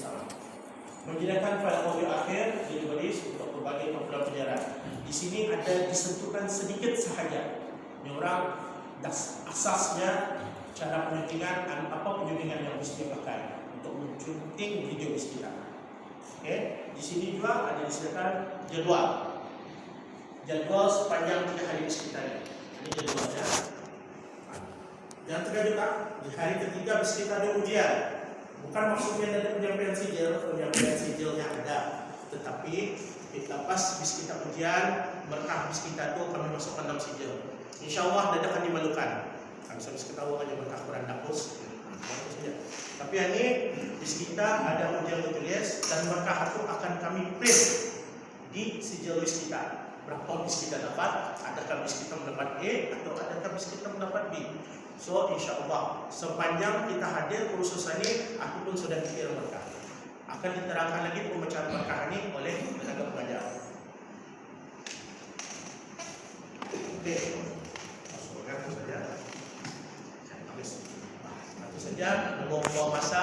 bersama. Menyediakan file audio akhir ditulis untuk berbagai program penyiaran. Di sini ada disentuhkan sedikit sahaja. Ini orang das, asasnya cara penyuntingan apa penyuntingan yang mesti dipakai untuk mencunting video kita. Oke, di sini juga ada disediakan jadwal. Jadwal sepanjang tiga hari kita ini. Ini jadwalnya. Yang terkejutkan di hari ketiga bis kita ada ujian. Bukan maksudnya ada penyampaian sijil, penyampaian sijilnya ada, tetapi kita pas bis kita ujian, berkah bis kita itu kami masukkan dalam sijil. Insya Allah dadakan dimalukan. Kami kita tahu aja berkah Quran dapus. Tapi ini bis kita ada ujian tertulis dan berkah itu akan kami print di sijil bis kita. Berapa bis kita dapat? Adakah bis kita mendapat A atau adakah bis kita mendapat B? So insya Allah sepanjang kita hadir kursus ini aku pun sudah pikir berkah. Akan diterangkan lagi pemecahan berkah ini oleh tenaga pengajar. Oke, masukkan itu saja. Habis. Itu saja. Membuang masa